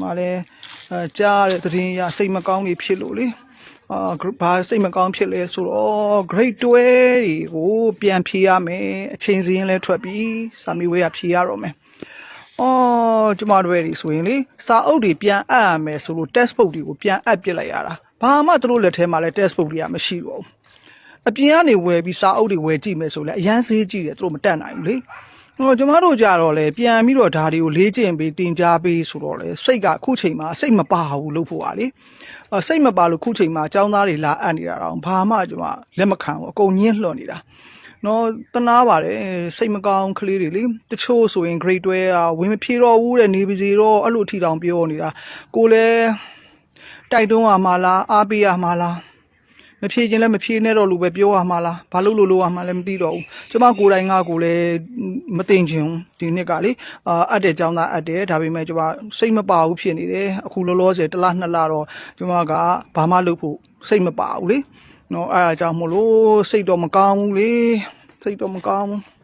မှာလည်းအဲကြားရတဲ့သတင်းအရစိတ်မကောင်းနေဖြစ်လို့လေအာဘာစိတ်မကောင်းဖြစ်လဲဆိုတော့ grade 12တွေကိုပြန်ဖြေရမယ်အချိန်စရင်းလဲထွက်ပြီးစာမေးပွဲကဖြေရတော့မယ်အော်ကျမတို့တွေဆိုရင်လေစာအုပ်တွေပြန်အပ်ရမယ်ဆိုလို့ test book တွေကိုပြန်အပ်ပစ်လိုက်ရတာဘာမှသူတို့လက်ထဲမှာလဲ test book တွေကမရှိတော့ဘူးအပြင်ကနေဝယ်ပြီးစာအုပ်တွေဝယ်ကြည့်မယ်ဆိုလဲအရန်စေးကြည့်တယ်သူတို့မတက်နိုင်ဘူးလေ ဟိုကျမတို့ကြတော့လေပြန်ပြီးတော့ဒါတွေကိုလေးကျင့်ပြီးတင် जा ပြီးဆိုတော့လေစိတ်ကအခုချိန်မှာစိတ်မပါဘူးလို့ဖို့ပါလေအဲစိတ်မပါလို့ခုချိန်မှာចောင်းသားတွေလာအပ်နေတာတော့ဘာမှကျမလက်မခံဘူးအကုန်ညှင်းလွှတ်နေတာနော်တနာပါတယ်စိတ်မကောင်းကလေးတွေလေတချို့ဆိုရင် grade 12อ่ะဝင်မဖြေတော့ဘူးတဲ့နေပါစေတော့အဲ့လိုအထီတောင်ပြောနေတာကိုလည်းတိုက်တွန်းရမှာလားအားပေးရမှာလား မ ဖြေခြင်းလည်းမဖြေနဲ့တော့လို့ပဲပြောရမှာလားဘာလို့လို့လို့ရမှာလည်းမသိတော့ဘူးကျမကိုယ်တိုင်ကကိုယ်လည်းမသိချင်ဘူးဒီနှစ်ကလေအာအပ်တဲ့ကြောင်းသားအပ်တယ်ဒါပေမဲ့ကျမစိတ်မပါဘူးဖြစ်နေတယ်အခုလောလောဆယ်တစ်လနှစ်လတော့ကျမကဘာမှလုပ်ဖို့စိတ်မပါဘူးလေနော်အဲအကြောင်းမို့လို့စိတ်တော့မကောင်းဘူးလေစိတ်တော့မကောင်းဘူး